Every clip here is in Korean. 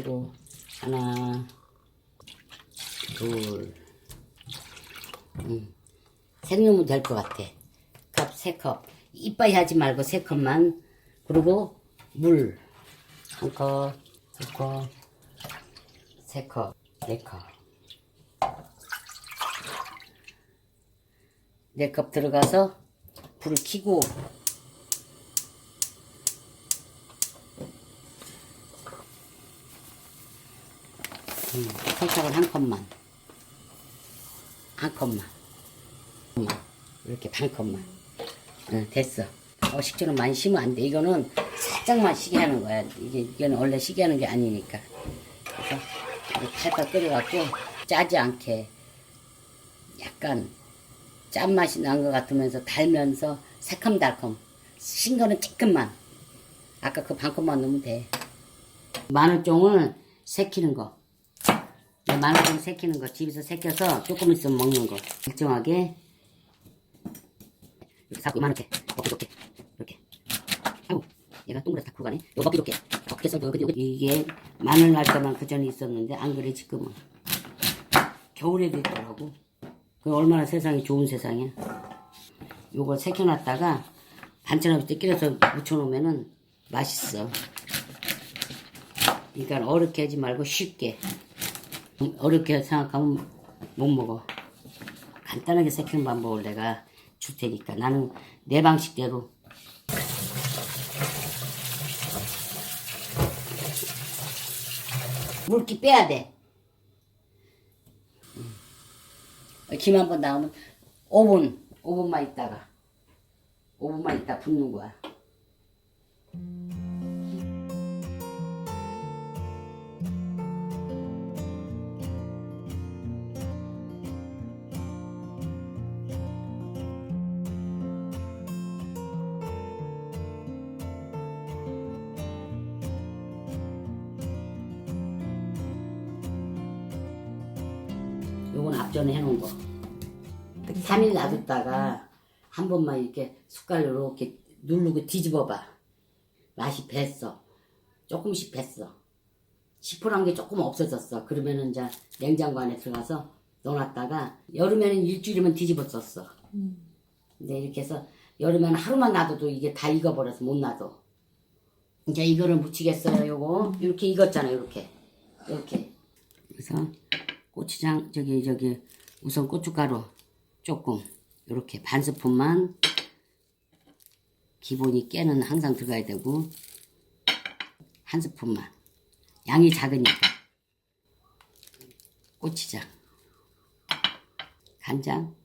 커피로 하나, 둘, 음, 세 놈은 될 것 같아. 컵 세 컵. 이빠이 하지 말고 세 컵만. 그리고 물 한 컵, 두 컵, 세 컵, 네 컵. 네 컵 들어가서 불을 켜고 음, 설탕을 한 컵만. 한 컵만. 이렇게 반 컵만. 응, 됐어. 어, 식초는 많이 심으면 안돼. 이거는 살짝만 시게 하는 거야. 이게, 이거는 원래 시게 하는 게 아니니까. 그래서 팔팔 끓여갖고 짜지 않게 약간 짠맛이 난 것 같으면서 달면서 새콤달콤. 신 거는 조금만. 아까 그 반컵만 넣으면 돼. 마늘종을 새키는 거. 네, 마늘종 새키는 거 집에서 새겨서 조금 있으면 먹는 거. 일정하게. 이렇게 사고 이만하게. 먹기 좋게. 이렇게. 아이고 얘가 동그랗게 다. 구가네 요 먹기 좋게. 먹기 여기 이게. 마늘 날 때만 그 전에 있었는데 안 그래 지금은. 겨울에도 있더라고. 그 얼마나 세상이 좋은 세상이야. 요걸 새겨놨다가 반찬 없을 때 끓여서 묻혀놓으면은 맛있어. 그러니까 어렵게 하지 말고 쉽게 어렵게 생각하면 못 먹어 간단하게 새끼는 방법을 내가 줄 테니까 나는 내 방식대로 물기 빼야 돼. 음. 김한 번 나오면 5분, 5분만 있다가 5분만 있다 붓는 거야. 요건 앞전에 해놓은 거. 3일 놔뒀다가 한 번만 이렇게 숟갈로 이렇게 누르고 뒤집어봐. 맛이 뱄어. 조금씩 뱄어. 시퍼란 게 조금 없어졌어. 그러면은 이제 냉장고 안에 들어가서 넣어놨다가 여름에는 일주일이면 뒤집었었어. 근데 이렇게 해서 여름에는 하루만 놔둬도 이게 다 익어버려서 못 놔둬. 이제 이거를 묻히겠어요. 요거 이렇게 익었잖아요. 이렇게 이렇게. 그래서 고추장 저기 저기 우선 고춧가루 조금 이렇게 반 스푼만 기본이 깨는 항상 들어가야 되고 한 스푼만. 양이 작으니까. 고추장. 간장.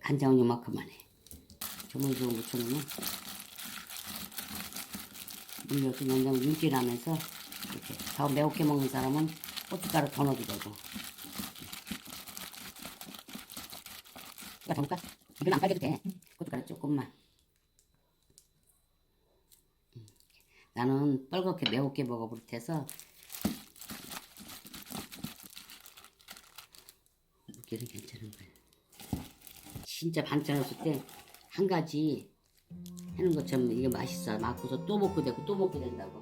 간장은 요만큼만 해. 조물조물 묻혀놓으면 물려서 냉장 윤기나면서 이렇게 더 매우게 먹는 사람은 고춧가루 더 넣어도 되고 이거 더 넣을까? 이건 안 빨개도 돼 고춧가루 조금만 음. 나는 뻘겋게 매우게 먹어 버릇해서 이렇게는 괜찮은 거야 진짜 반찬 없을 때 한 가지 하는 것처럼 이게 맛있어. 맞고서 또 먹고 되고 또 먹게 된다고.